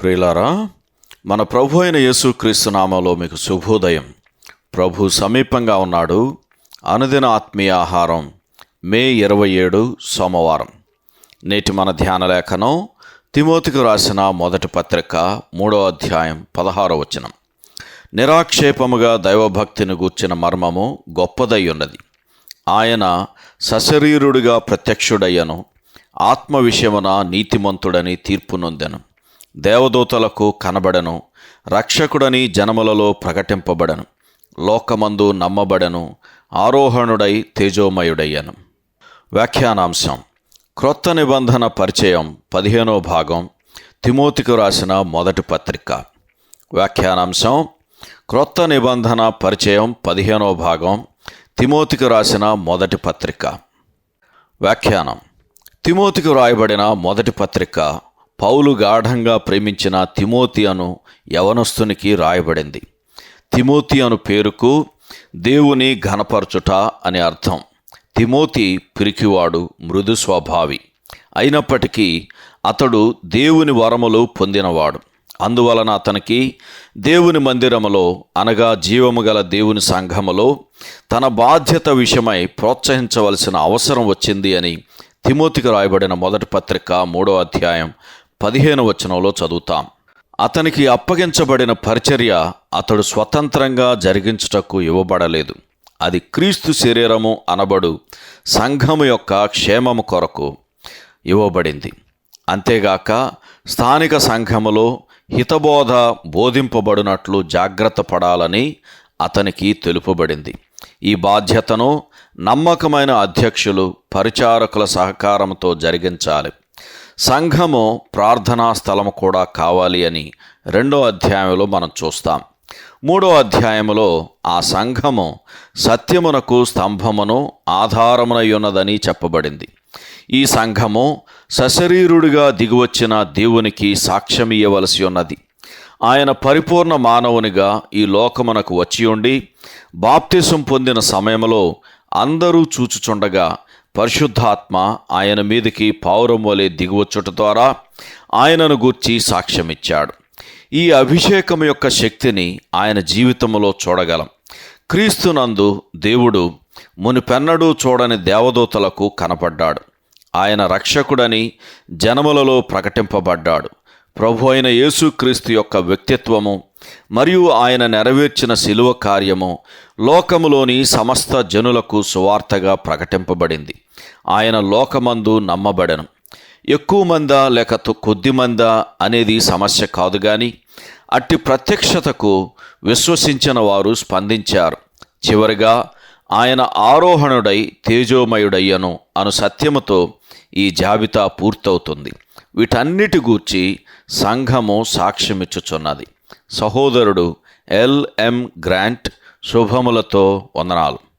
ప్రియులారా మన ప్రభు అయిన యేసుక్రీస్తు నామంలో మీకు శుభోదయం. ప్రభు సమీపంగా ఉన్నాడు. అనుదిన ఆత్మీయ ఆహారం మే ఇరవై ఏడు సోమవారం. నేటి మన ధ్యాన లేఖనం తిమోతికి రాసిన మొదటి పత్రిక మూడో అధ్యాయం పదహారో వచనం. నిరాక్షేపముగా దైవభక్తిని గూర్చిన మర్మము గొప్పదై ఉన్నది ఆయన సశరీరుడిగా ప్రత్యక్షుడయ్యను. ఆత్మ విషయమున నీతిమంతుడని తీర్పు నొందెను. దేవదూతలకు కనబడను రక్షకుడని జనములలో ప్రకటింపబడను లోకమందు నమ్మబడను ఆరోహణుడై తేజోమయుడయ్యను. వ్యాఖ్యానాంశం క్రొత్త నిబంధన పరిచయం పదిహేనో భాగం తిమోతికి రాసిన మొదటి పత్రిక. వ్యాఖ్యానాంశం క్రొత్త నిబంధన పరిచయం పదిహేనో భాగం తిమోతికి రాసిన మొదటి పత్రిక. వ్యాఖ్యానం తిమోతికి వ్రాయబడిన మొదటి పత్రిక పౌలు గాఢంగా ప్రేమించిన తిమోతి అను యవనస్తునికి రాయబడింది. తిమోతి అను పేరుకు దేవుని ఘనపరచుట అని అర్థం. తిమోతి పిరికివాడు మృదు స్వభావి. అయినప్పటికీ అతడు దేవుని వరములు పొందినవాడు. అందువలన అతనికి దేవుని మందిరములో అనగా జీవము గల దేవుని సంఘములో తన బాధ్యత విషయమై ప్రోత్సహించవలసిన అవసరం వచ్చింది అని తిమోతికి రాయబడిన మొదటి పత్రిక మూడో అధ్యాయం పదిహేను వచనంలో చదువుతాం. అతనికి అప్పగించబడిన పరిచర్య అతడు స్వతంత్రంగా జరిగించుటకు ఇవ్వబడలేదు. అది క్రీస్తు శరీరము అనబడు సంఘము యొక్క క్షేమము కొరకు ఇవ్వబడింది. అంతేగాక స్థానిక సంఘములో హితబోధ బోధింపబడినట్లు జాగ్రత్త పడాలని అతనికి తెలుపబడింది. ఈ బాధ్యతను నమ్మకమైన అధ్యక్షులు పరిచారకుల సహకారంతో జరిగించాలి. సంఘము ప్రార్థనా స్థలము కూడా కావాలి అని రెండో అధ్యాయంలో మనం చూస్తాం. మూడో అధ్యాయములో ఆ సంఘము సత్యమునకు స్తంభమును ఆధారమునయున్నదని చెప్పబడింది. ఈ సంఘము సశరీరుడిగా దిగువచ్చిన దేవునికి సాక్ష్యమియ్యవలసి ఉన్నది. ఆయన పరిపూర్ణ మానవునిగా ఈ లోకమునకు వచ్చి ఉండి బాప్తిసం పొందిన సమయంలో అందరూ చూచుచుండగా పరిశుద్ధాత్మ ఆయన మీదకి పావురం వలె దిగువచ్చుట ద్వారా ఆయనను గూర్చి సాక్ష్యమిచ్చాడు. ఈ అభిషేకం యొక్క శక్తిని ఆయన జీవితంలో చూడగలం. క్రీస్తునందు దేవుడు మునిపెన్నడూ చూడని దేవదూతలకు కనపడ్డాడు. ఆయన రక్షకుడని జనములలో ప్రకటింపబడ్డాడు. ప్రభు అయిన యేసుక్రీస్తు యొక్క వ్యక్తిత్వము మరియు ఆయన నెరవేర్చిన శిలువ కార్యము లోకములోని సమస్త జనులకు సువార్తగా ప్రకటింపబడింది. ఆయన లోకమందు నమ్మబడను. ఎక్కువ మందా లేక కొద్ది మందా అనేది సమస్య కాదు కానీ అట్టి ప్రత్యక్షతకు విశ్వసించిన వారు స్పందించారు. చివరిగా ఆయన ఆరోహణుడై తేజోమయుడయ్యను అను సత్యముతో ఈ జాబితా పూర్తవుతుంది. వీటన్నిటి గూర్చి సంఘము సాక్ష్యమిచ్చుచున్నది. సహోదరుడు ఎల్ఎం గ్రాంట్ శుభములతో వందనాలు.